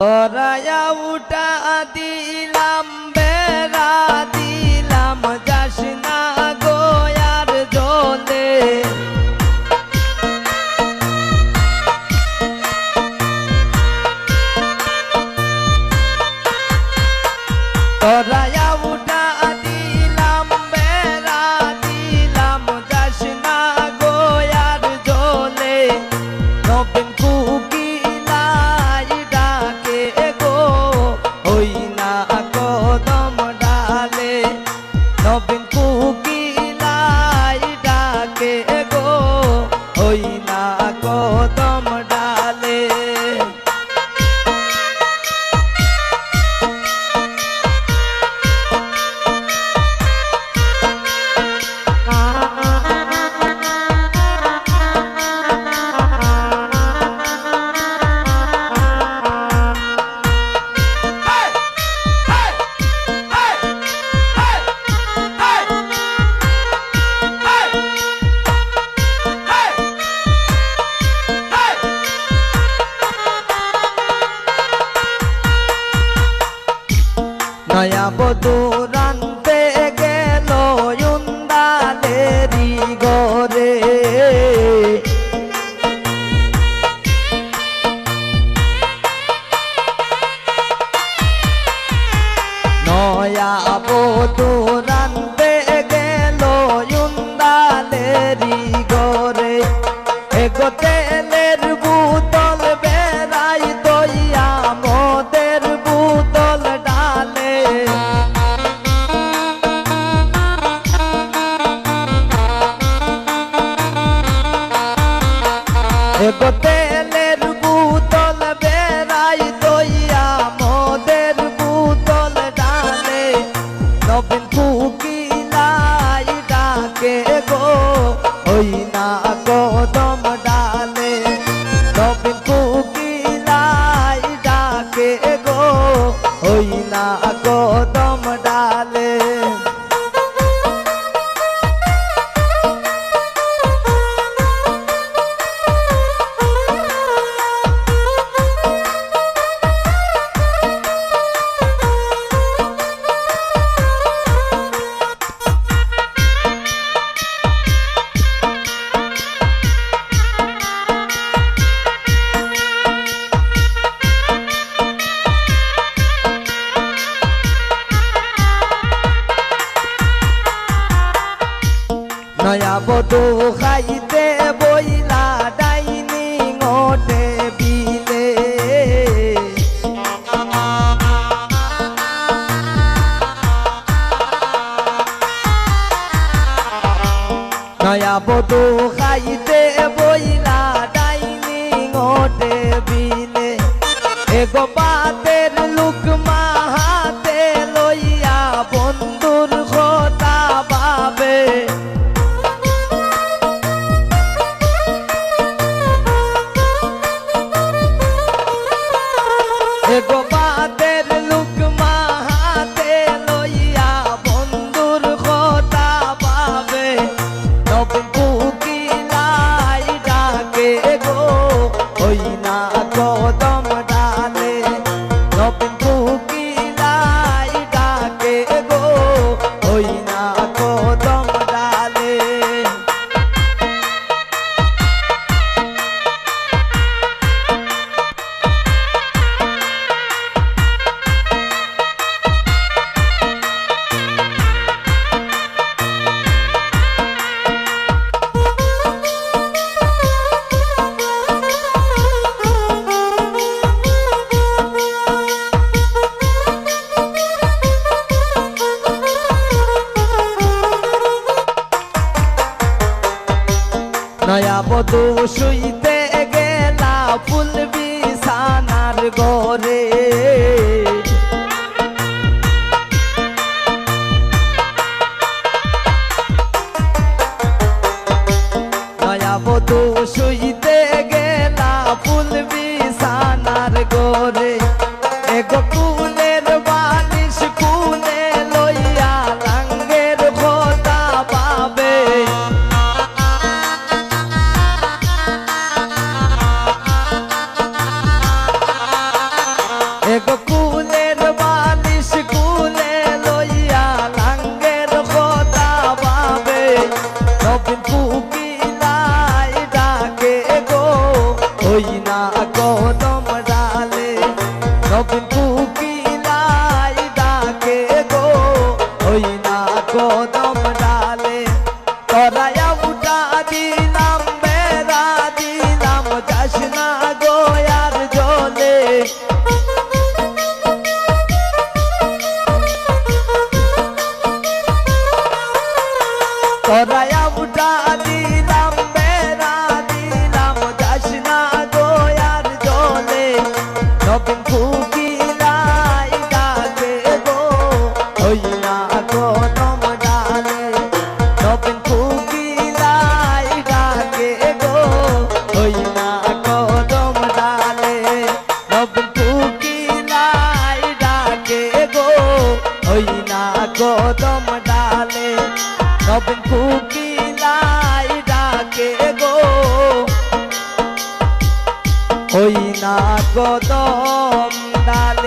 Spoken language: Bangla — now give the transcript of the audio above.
રાયા ઉટા આદી been দূরান্তে গেল ইন্দালেরি গরে নয়া বধুরান্তে গেল ইন্দালেরি বদো খাইতে বইলা ডাইনি ওটে বিলে। নয়া বধু খাইতে বই নয়া বধু শুইতে গেলা ফুল বিছানার গরে নয়া বধু শুইতে গেলা ফুল বি কদম ডালে, তরায়া উঠা দিলাম বেড়া দিলাম যাস না গো আর জলে। তরায়া উঠা দিলাম বেড়া দিলাম যাস না গো আর জলে। নবীন কুকিলাই কদম ডালে